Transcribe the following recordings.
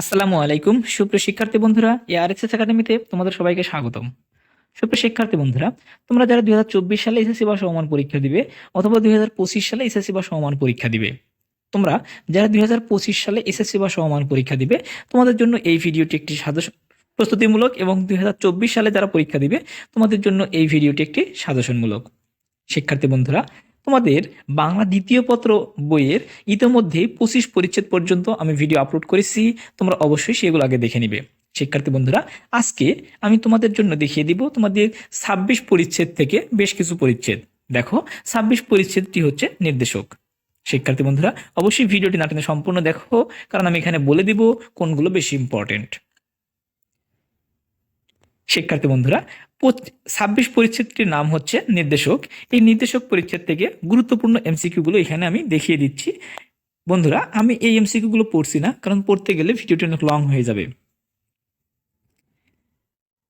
আসসালামু আলাইকুম। সুপ্রিয় শিক্ষার্থী বন্ধুরা এআরএক্সএস একাডেমিতে তোমাদের সবাইকে স্বাগতম। সুপ্রিয় শিক্ষার্থী বন্ধুরা, তোমরা যারা দু হাজার চব্বিশ সালে এসএসসি বা সমমান পরীক্ষা দিবে অথবা দু হাজার পঁচিশ সালে এসএসসি বা সমমান পরীক্ষা দিবে, তোমরা যারা দুই হাজার পঁচিশ সালে এসএসসি বা সমমান পরীক্ষা দিবে, তোমাদের জন্য এই ভিডিওটি একটি সাজেশন প্রস্তুতিমূলক এবং দুই হাজার চব্বিশ সালে যারা পরীক্ষা দিবে, তোমাদের জন্য এই ভিডিওটি একটি সাজেশনমূলক শিক্ষার্থী বন্ধুরা তোমাদের বাংলা দ্বিতীয় পত্র বইয়ের ইতিমধ্যে পঁচিশ পরিচ্ছেদ পর্যন্ত আমি ভিডিও আপলোড করেছি। তোমরা অবশ্যই সেগুলো আগে দেখে নিবে। শিক্ষার্থী বন্ধুরা, আজকে আমি তোমাদের জন্য দেখিয়ে দিব তোমাদের ছাব্বিশ পরিচ্ছেদ থেকে বেশ কিছু পরিচ্ছেদ। দেখো, ছাব্বিশ পরিচ্ছেদটি হচ্ছে নির্দেশক। শিক্ষার্থী বন্ধুরা, অবশ্যই ভিডিওটি নাটনে সম্পূর্ণ দেখো, কারণ আমি এখানে বলে দিব কোনগুলো বেশি ইম্পর্টেন্ট শিক্ষার্থী বন্ধুরা ছাব্বিশ পরিচ্ছেদটির নাম হচ্ছে নির্দেশক। এই নির্দেশক পরিচ্ছেদ থেকে গুরুত্বপূর্ণ এমসিকিউ গুলো এখানে আমি দেখিয়ে দিচ্ছি। বন্ধুরা, আমি এই এমসিকিউ গুলো পড়ছি না, কারণ পড়তে গেলে ভিডিওটি অনেক লং হয়ে যাবে।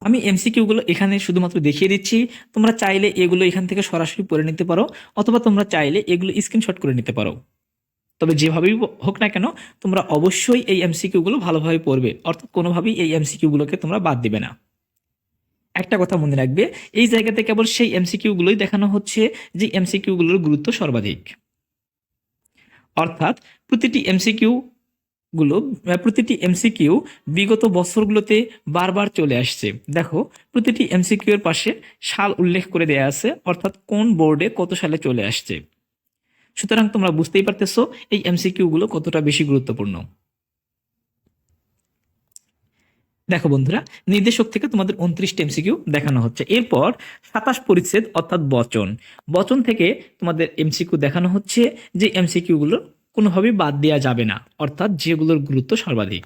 আমি এমসিকিউ গুলো এখানে শুধুমাত্র দেখিয়ে দিচ্ছি। তোমরা চাইলে এগুলো এখান থেকে সরাসরি পড়ে নিতে পারো, অথবা তোমরা চাইলে এগুলো স্ক্রিনশট করে নিতে পারো। তবে যেভাবেই হোক না কেন, তোমরা অবশ্যই এই এমসিকিউ গুলো ভালোভাবে পড়বে, অর্থাৎ কোনোভাবেই এই এমসিকিউ গুলোকে তোমরা বাদ দিবে না। একটা কথা মনে রাখবে, এই জায়গাতে কেবল সেই এমসিকিউ গুলোই দেখানো হচ্ছে যে এমসিকিউ গুলোর গুরুত্ব সর্বাধিক। অর্থাৎ প্রতিটি এমসিকিউ গুলো প্রতিটি এমসিকিউ বিগত বছরগুলোতে বারবার চলে আসছে। দেখো, প্রতিটি এমসিকিউ এর পাশে সাল উল্লেখ করে দেয়া আছে, অর্থাৎ কোন বোর্ডে কত সালে চলে আসছে। সুতরাং তোমরা বুঝতেই পারতেছো, এই এমসিকিউ গুলো কতটা বেশি গুরুত্বপূর্ণ। দেখো বন্ধুরা, নির্দেশক থেকে তোমাদের উনত্রিশটা এমসিকিউ দেখানো হচ্ছে। এরপর সাতাশ পরিচ্ছেদ অর্থাৎ বচন। বচন থেকে তোমাদের এমসিকিউ দেখানো হচ্ছে যে এমসিকিউগুলো কোনোভাবেই বাদ দেওয়া যাবে না, অর্থাৎ যেগুলোর গুরুত্ব সর্বাধিক।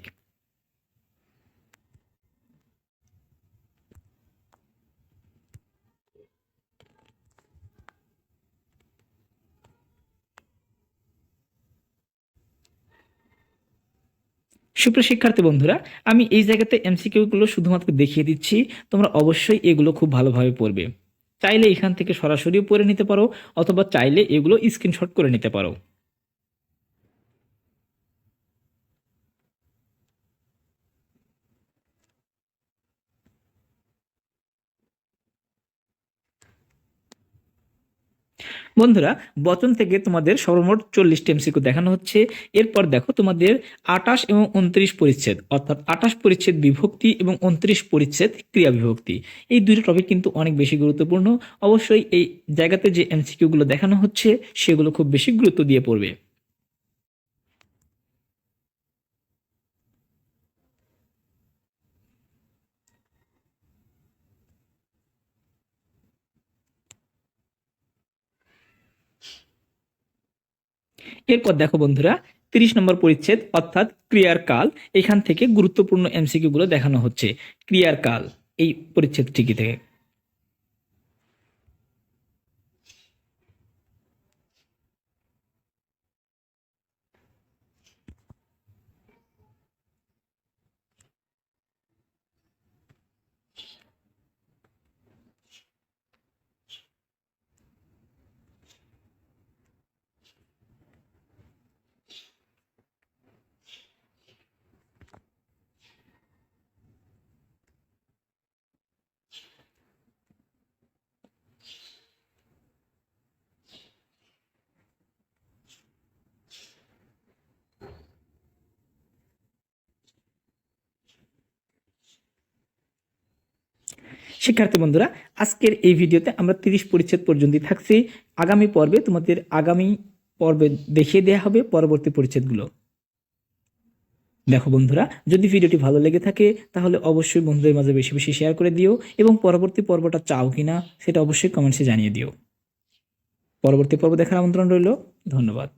সুপ্রিয় শিক্ষার্থী বন্ধুরা, আমি এই জায়গাতে এমসিকিউ গুলো শুধুমাত্র দেখিয়ে দিচ্ছি। তোমরা অবশ্যই এগুলো খুব ভালোভাবে পড়বে। চাইলে এখান থেকে সরাসরিও পড়ে নিতে পারো, অথবা চাইলে এগুলো স্ক্রিনশট করে নিতে পারো। বন্ধুরা, বচন থেকে তোমাদের সর্বমোট চল্লিশটি এমসিকিউ দেখানো হচ্ছে। এরপর দেখো তোমাদের আটাশ এবং উনত্রিশ পরিচ্ছেদ, অর্থাৎ আটাশ পরিচ্ছেদ বিভক্তি এবং উনত্রিশ পরিচ্ছেদ ক্রিয়া বিভক্তি। এই দুটো টপিক কিন্তু অনেক বেশি গুরুত্বপূর্ণ। অবশ্যই এই জায়গাতে যে এমসিকিউগুলো দেখানো হচ্ছে, সেগুলো খুব বেশি গুরুত্ব দিয়ে পড়বে। এরপর দেখো বন্ধুরা, তিরিশ নম্বর পরিচ্ছেদ, অর্থাৎ ক্রিয়ার কাল এখান থেকে গুরুত্বপূর্ণ এমসিকিউ গুলো দেখানো হচ্ছে। ক্রিয়ার কাল এই পরিচ্ছেদ ঠিকই থেকে। শিক্ষার্থী বন্ধুরা, আজকের এই ভিডিওতে আমরা তিরিশ পরিচ্ছেদ পর্যন্তই থাকছি। আগামী পর্বে তোমাদের আগামী পর্বে দেখিয়ে দেওয়া হবে পরবর্তী পরিচ্ছেদগুলো। দেখো বন্ধুরা, যদি ভিডিওটি ভালো লেগে থাকে, তাহলে অবশ্যই বন্ধুদের মাঝে বেশি বেশি শেয়ার করে দিও এবং পরবর্তী পর্বটা চাও কিনা সেটা অবশ্যই কমেন্টসে জানিয়ে দিও। পরবর্তী পর্ব দেখার আমন্ত্রণ রইল। ধন্যবাদ।